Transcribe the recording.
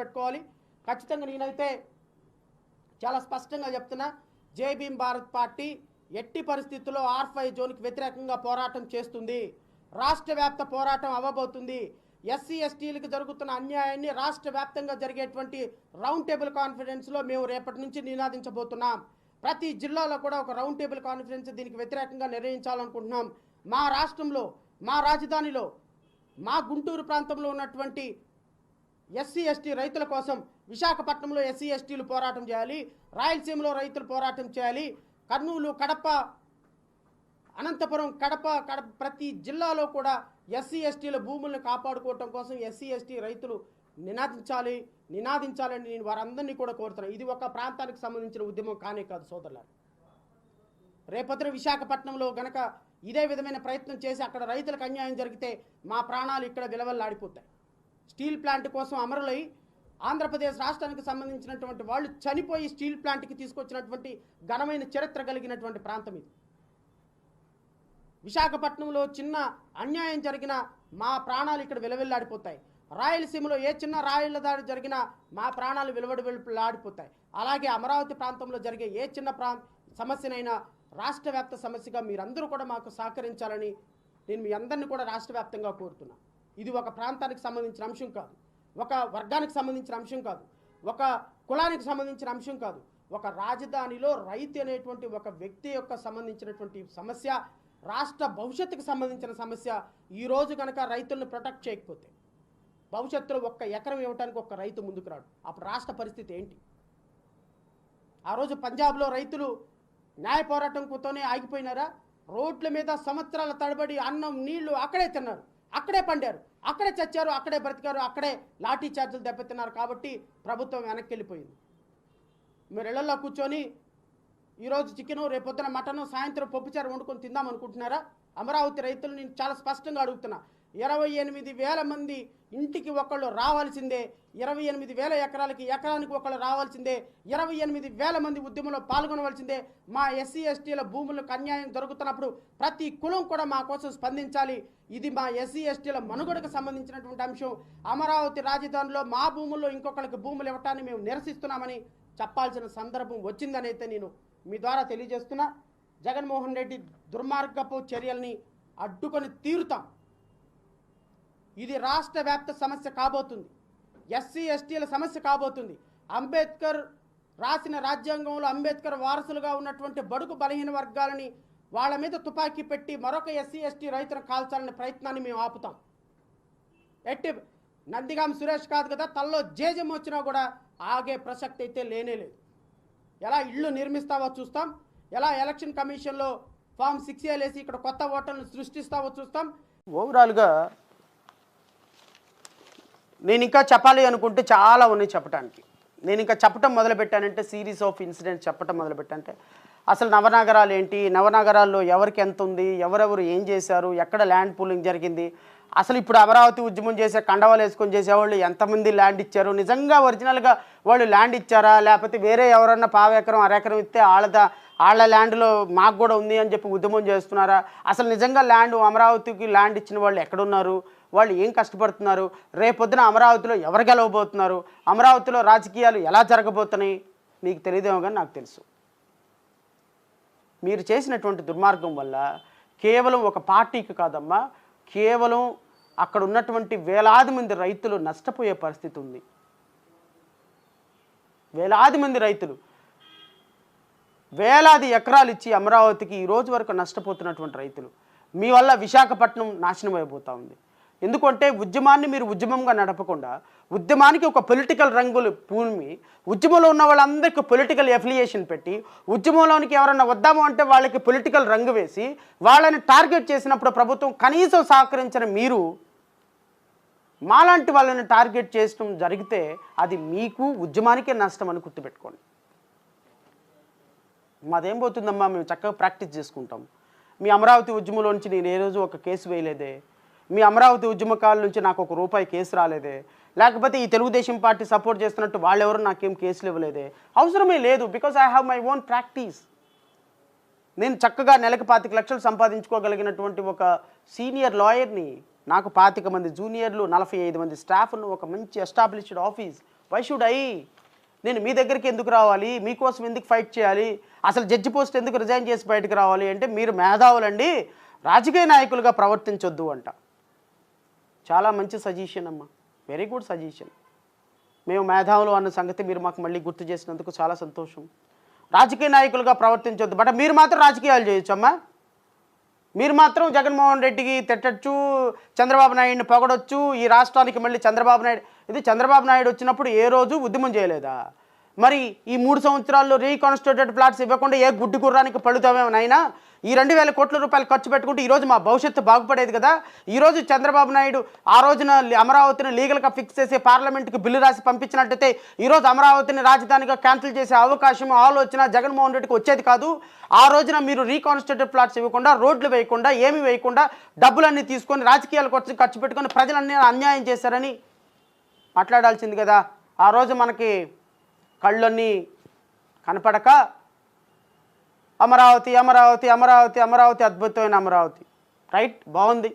గుర్తుపెట్టుకోవాలి. ఖచ్చితంగా నేనైతే చాలా స్పష్టంగా చెప్తున్నా జై భీమ్ భారత్ పార్టీ ఎట్టి పరిస్థితుల్లో ఆర్ఫై జోన్కి వ్యతిరేకంగా పోరాటం చేస్తుంది. రాష్ట్ర వ్యాప్త పోరాటం అవ్వబోతుంది. ఎస్సీ ఎస్టీలకు జరుగుతున్న అన్యాయాన్ని రాష్ట్ర వ్యాప్తంగా జరిగేటువంటి రౌండ్ టేబుల్ కాన్ఫరెన్స్లో మేము రేపటి నుంచి నినాదించబోతున్నాం. ప్రతి జిల్లాలో కూడా ఒక రౌండ్ టేబుల్ కాన్ఫరెన్స్ దీనికి వ్యతిరేకంగా నిర్వహించాలనుకుంటున్నాం మా రాష్ట్రంలో మా రాజధానిలో మా గుంటూరు ప్రాంతంలో ఉన్నటువంటి ఎస్సీ ఎస్టీ రైతుల కోసం విశాఖపట్నంలో ఎస్సీ ఎస్టీలు పోరాటం చేయాలి రాయలసీమలో రైతులు పోరాటం చేయాలి కర్నూలు కడప అనంతపురం కడప కడప ప్రతి జిల్లాలో కూడా ఎస్సీ ఎస్టీల భూములను కాపాడుకోవటం కోసం ఎస్సీ ఎస్టీ రైతులు నినాదించాలి నినాదించాలని నేను వారందరినీ కూడా కోరుతున్నాను. ఇది ఒక ప్రాంతానికి సంబంధించిన ఉద్యమం కానే కాదు సోదరులారు. రేపొద్దున విశాఖపట్నంలో గనక ఇదే విధమైన ప్రయత్నం చేసి అక్కడ రైతులకు అన్యాయం జరిగితే మా ప్రాణాలు ఇక్కడ విలవల్లాడిపోతాయి. స్టీల్ ప్లాంట్ కోసం అమరులై ఆంధ్రప్రదేశ్ రాష్ట్రానికి సంబంధించినటువంటి వాళ్ళు చనిపోయి స్టీల్ ప్లాంట్కి తీసుకొచ్చినటువంటి ఘనమైన చరిత్ర కలిగినటువంటి ప్రాంతం ఇది. విశాఖపట్నంలో చిన్న అన్యాయం జరిగిన మా ప్రాణాలు ఇక్కడ విలవిల్లాడిపోతాయి. రాయలసీమలో ఏ చిన్న రాయల దాడి జరిగినా మా ప్రాణాలు విలువడి విలువలాడిపోతాయి అలాగే అమరావతి ప్రాంతంలో జరిగే ఏ చిన్న ప్రా సమస్యనైనా రాష్ట్ర వ్యాప్త సమస్యగా మీరందరూ కూడా మాకు సహకరించాలని నేను మీ అందరినీ కూడా రాష్ట్ర వ్యాప్తంగా ఇది ఒక ప్రాంతానికి సంబంధించిన అంశం కాదు. ఒక వర్గానికి సంబంధించిన అంశం కాదు. ఒక కులానికి సంబంధించిన అంశం కాదు. ఒక రాజధానిలో రైతు అనేటువంటి ఒక వ్యక్తి యొక్క సంబంధించినటువంటి సమస్య రాష్ట్ర భవిష్యత్తుకు సంబంధించిన సమస్య ఈ రోజు కనుక రైతులను ప్రొటెక్ట్ చేయకపోతే భవిష్యత్తులో ఒక్క ఎకరం ఇవ్వడానికి ఒక్క రైతు ముందుకు రాడు. అప్పుడు రాష్ట్ర పరిస్థితి ఏంటి? ఆ రోజు పంజాబ్లో రైతులు న్యాయ పోరాటంతోనే ఆగిపోయినారా? రోడ్ల మీద సంవత్సరాల తడబడి అన్నం నీళ్ళు అక్కడే తిన్నారు. అక్కడే పండారు. అక్కడే చచ్చారు అక్కడే బ్రతికారు అక్కడే లాఠీ చార్జీలు దెబ్బతిన్నారు కాబట్టి ప్రభుత్వం వెనక్కి వెళ్ళిపోయింది. మీరు ఇళ్ళలో కూర్చొని ఈరోజు చికెను రేపొద్దున మటను సాయంత్రం పప్పుచారు వండుకొని తిందాం అనుకుంటున్నారా? అమరావతి రైతులు నేను చాలా స్పష్టంగా అడుగుతున్నా. ఇరవై ఎనిమిది వేల మంది ఇంటికి ఒకళ్ళు రావాల్సిందే ఇరవై ఎనిమిది వేల ఎకరాలకి ఎకరానికి ఒకళ్ళు రావాల్సిందే ఇరవై ఎనిమిది వేల మంది ఉద్యమంలో పాల్గొనవలసిందే. మా ఎస్సీ ఎస్టీల భూములకు అన్యాయం జరుగుతున్నప్పుడు ప్రతి కులం కూడా మా కోసం స్పందించాలి. ఇది మా ఎస్సీ ఎస్టీల మనుగడకు సంబంధించినటువంటి అంశం. అమరావతి రాజధానిలో మా భూముల్లో ఇంకొకరికి భూములు ఇవ్వటాన్ని మేము నిరసిస్తున్నామని చెప్పాల్సిన సందర్భం వచ్చిందని అయితే నేను మీ ద్వారా తెలియజేస్తున్నా. జగన్మోహన్ రెడ్డి దుర్మార్గపు చర్యల్ని అడ్డుకొని తీరుతాం. ఇది రాష్ట్ర వ్యాప్త సమస్య కాబోతుంది. ఎస్సీ ఎస్టీల సమస్య కాబోతుంది. అంబేద్కర్ రాసిన రాజ్యాంగంలో అంబేద్కర్ వారసులుగా ఉన్నటువంటి బడుగు బలహీన వర్గాలని వాళ్ళ మీద తుపాకీ పెట్టి మరొక ఎస్సీ ఎస్టీ రైతులను కాల్చాలనే ప్రయత్నాన్ని మేము ఆపుతాం. ఎట్టి నందిగాం సురేష్ కాదు కదా తల్లో జేజం వచ్చినా కూడా ఆగే ప్రసక్తి అయితే లేనే లేదు. ఎలా ఇళ్ళు నిర్మిస్తావో చూస్తాం. ఎలా ఎలక్షన్ కమిషన్లో ఫామ్ సిక్స్ వేసి ఇక్కడ కొత్త ఓటర్లను సృష్టిస్తావో చూస్తాం. ఓవరాల్గా నేను ఇంకా చెప్పాలి అనుకుంటే చాలా ఉన్నాయి చెప్పడానికి నేను ఇంకా చెప్పటం మొదలుపెట్టానంటే సిరీస్ ఆఫ్ ఇన్సిడెంట్స్ చెప్పటం మొదలుపెట్టానంటే అసలు నవనగరాలు ఏంటి? నవనగరాల్లో ఎవరికి ఎంత ఉంది? ఎవరెవరు ఏం చేశారు? ఎక్కడ ల్యాండ్ పూలింగ్ జరిగింది? అసలు ఇప్పుడు అమరావతి ఉద్యమం చేసే కండవాలు వేసుకొని చేసేవాళ్ళు ఎంతమంది ల్యాండ్ ఇచ్చారు? నిజంగా ఒరిజినల్గా వాళ్ళు ల్యాండ్ ఇచ్చారా? లేకపోతే వేరే ఎవరన్నా పావెకరం అరెకరం ఇస్తే వాళ్ళ వాళ్ళ ల్యాండ్లో మాకు కూడా ఉంది అని చెప్పి ఉద్యమం చేస్తున్నారా? అసలు నిజంగా ల్యాండ్ అమరావతికి ల్యాండ్ ఇచ్చిన వాళ్ళు ఎక్కడున్నారు? వాళ్ళు ఏం కష్టపడుతున్నారు? రేపొద్దున అమరావతిలో ఎవరు గెలవబోతున్నారు? అమరావతిలో రాజకీయాలు ఎలా జరగబోతున్నాయి? మీకు తెలియదేమో కానీ నాకు తెలుసు. మీరు చేసినటువంటి దుర్మార్గం వల్ల కేవలం ఒక పార్టీకి కాదమ్మా కేవలం అక్కడ ఉన్నటువంటి వేలాది మంది రైతులు నష్టపోయే పరిస్థితి ఉంది. వేలాది మంది రైతులు వేలాది ఎకరాలు ఇచ్చి అమరావతికి ఈ రోజు వరకు నష్టపోతున్నటువంటి రైతులు. మీ వల్ల విశాఖపట్నం నాశనం అయిపోతూ ఉంది. ఎందుకంటే ఉద్యమాన్ని మీరు ఉద్యమంగా నడపకుండా ఉద్యమానికి ఒక పొలిటికల్ రంగులు పూమి ఉద్యమంలో ఉన్న వాళ్ళందరికీ పొలిటికల్ ఎఫిలియేషన్ పెట్టి ఉద్యమంలోనికి ఎవరన్నా వద్దాము అంటే వాళ్ళకి పొలిటికల్ రంగు వేసి వాళ్ళని టార్గెట్ చేసినప్పుడు ప్రభుత్వం కనీసం సహకరించిన మీరు మాలాంటి వాళ్ళని టార్గెట్ చేయడం జరిగితే అది మీకు ఉద్యమానికే నష్టం అని గుర్తుపెట్టుకోండి. మాదేం పోతుందమ్మా? మేము చక్కగా ప్రాక్టీస్ చేసుకుంటాం. మీ అమరావతి ఉద్యమంలో నుంచి నేను ఏ రోజు ఒక కేసు వేయలేదే. మీ అమరావతి ఉద్యమకాల నుంచి నాకు ఒక రూపాయి కేసు రాలేదే. లేకపోతే ఈ తెలుగుదేశం పార్టీ సపోర్ట్ చేస్తున్నట్టు వాళ్ళెవరు నాకేం కేసులు ఇవ్వలేదే. అవసరమే లేదు because I have my own practice నేను చక్కగా నెలకు పాతిక లక్షలు సంపాదించుకోగలిగినటువంటి ఒక సీనియర్ లాయర్ని నాకు పాతిక మంది జూనియర్లు నలభై ఐదు మంది స్టాఫ్ను ఒక మంచి established office why should I నేను మీ దగ్గరికి ఎందుకు రావాలి? మీకోసం ఎందుకు ఫైట్ చేయాలి? అసలు జడ్జి పోస్ట్ ఎందుకు రిజైన్ చేసి బయటకు రావాలి అంటే మీరు మేధావులండి రాజకీయ నాయకులుగా ప్రవర్తించొద్దు అంట. చాలా మంచి సజెషన్ అమ్మా. వెరీ గుడ్ సజెషన్ మేము మేధావులు అన్న సంగతి మీరు మాకు మళ్ళీ గుర్తు చేసినందుకు చాలా సంతోషం. రాజకీయ నాయకులుగా ప్రవర్తించొద్దు. బట్ మీరు మాత్రం రాజకీయాలు చేయొచ్చు అమ్మా. మీరు మాత్రం జగన్మోహన్ రెడ్డికి తిట్టచ్చు చంద్రబాబు నాయుడిని పొగడొచ్చు ఈ రాష్ట్రానికి మళ్ళీ చంద్రబాబు నాయుడు ఇది చంద్రబాబు నాయుడు వచ్చినప్పుడు ఏ రోజు ఉద్యమం చేయలేదా? మరి ఈ మూడు సంవత్సరాల్లో రీకాన్స్టిట్యూటెడ్ ప్లాట్స్ ఇవ్వకుండా ఏ గుడ్డి గుర్రానికి పడుతామేమనైనా ఈ రెండు వేల కోట్ల రూపాయలు ఖర్చు పెట్టుకుంటే ఈరోజు మా భవిష్యత్తు బాగుపడేది కదా. ఈరోజు చంద్రబాబు నాయుడు ఆ రోజున అమరావతిని లీగల్గా ఫిక్స్ చేసి పార్లమెంట్కి బిల్లు రాసి పంపించినట్టయితే ఈరోజు అమరావతిని రాజధానిగా క్యాన్సిల్ చేసే అవకాశం ఆలోచన జగన్మోహన్ రెడ్డికి వచ్చేది కాదు. ఆ రోజున మీరు రీకాన్స్టిట్యూటెడ్ ప్లాట్స్ ఇవ్వకుండా రోడ్లు వేయకుండా ఏమి వేయకుండా డబ్బులన్నీ తీసుకొని రాజకీయాల వచ్చి ఖర్చు పెట్టుకొని ప్రజలన్నీ అన్యాయం చేశారని మాట్లాడాల్సింది కదా. ఆ రోజు మనకి కళ్ళన్నీ కనపడక అమరావతి అమరావతి అమరావతి అమరావతి అద్భుతమైన అమరావతి. రైట్ బాగుంది.